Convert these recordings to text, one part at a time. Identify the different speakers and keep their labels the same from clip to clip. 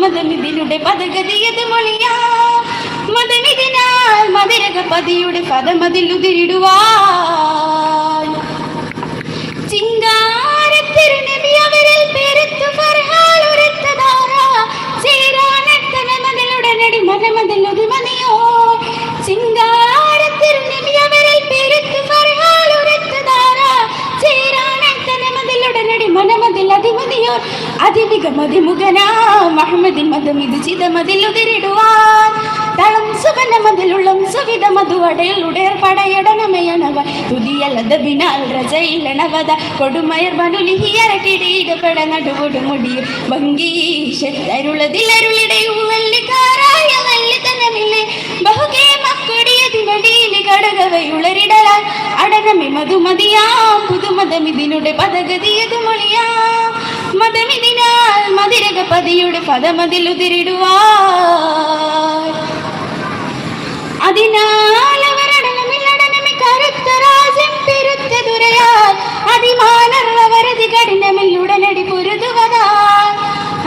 Speaker 1: പുതുമതമിതിനുടെ പദഗതിയത് മൊഴിയാ. മതമിതിനാൽ മതിരക പതിയുടെ പദമതിലുതിരിടുവാൻ അതിമതിയോ അതിമിക മതിമുഖനാ മഹമ്മദിൻ മതം ഇത് ചിതമതിലുതിരിടുവാൻ തളം സുവന മതിലുള്ളം സുവിധ മധുവടയുടേർ പടയടനമയണവ തുതിയല്ലത ബിനാൽ രജയിലണവത കൊടുമയർ മനുലിഹിയരട്ടിടയിടപെട നടുവൊടു മുടി. ഭംഗീശരുളതിലരുളിടയും വല്ലിക്കാരായ വല്ലിത്തനമില്ലേ ബഹുകേ മക്കൊടിയതിനടിയിൽ കടകവയുളരിടലാൽ. അടനമി മധുമതിയാം. പുതുമതമിതിനുടെ പദഗതിയത് മതമിതിനാൽ മതിരക പദമതിൽ പദമതിലുതിരിടുവാൻ അതിനാൽ അവരടനമില്ലടനമി കരുത്തരാജം രാജ്യം അതിമാനർ അവരതി കഠിനമിൽ ഉടനടി പൊരുതുവതാൽ.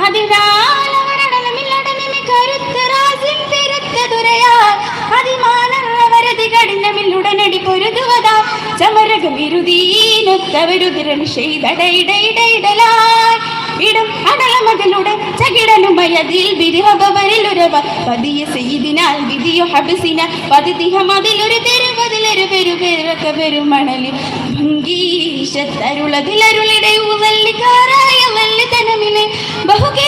Speaker 1: അതിനാൽ അവരടനമില്ലടനമി കറുത്ത രാജ്യം അതിമാനർ അവരതി കഠിനമിൽ ഉടനടി പൊരുതുവതാൽ. ചമരകം ഇരുതീനൊത്തവരുതിരൻ ചെയ്തടയിടയിടയിടലാൽ ഇടം ചകിടനും ഭയതിൽ വിരിഹബവരിലുരവ പതിയ ചെയ്തിനാൽ വിധിയോ ഹബസിന. പതിതിഹമതിലൊരു തെരുവതിലൊരു പെരു പെരക്ക പെരുമണലി വല്ലിത്തനമിലെ ബഹുകേ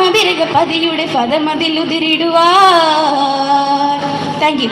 Speaker 1: മതിരക പതിയുടെ പദമതിലുതിരിടുവാ താങ്ക് യു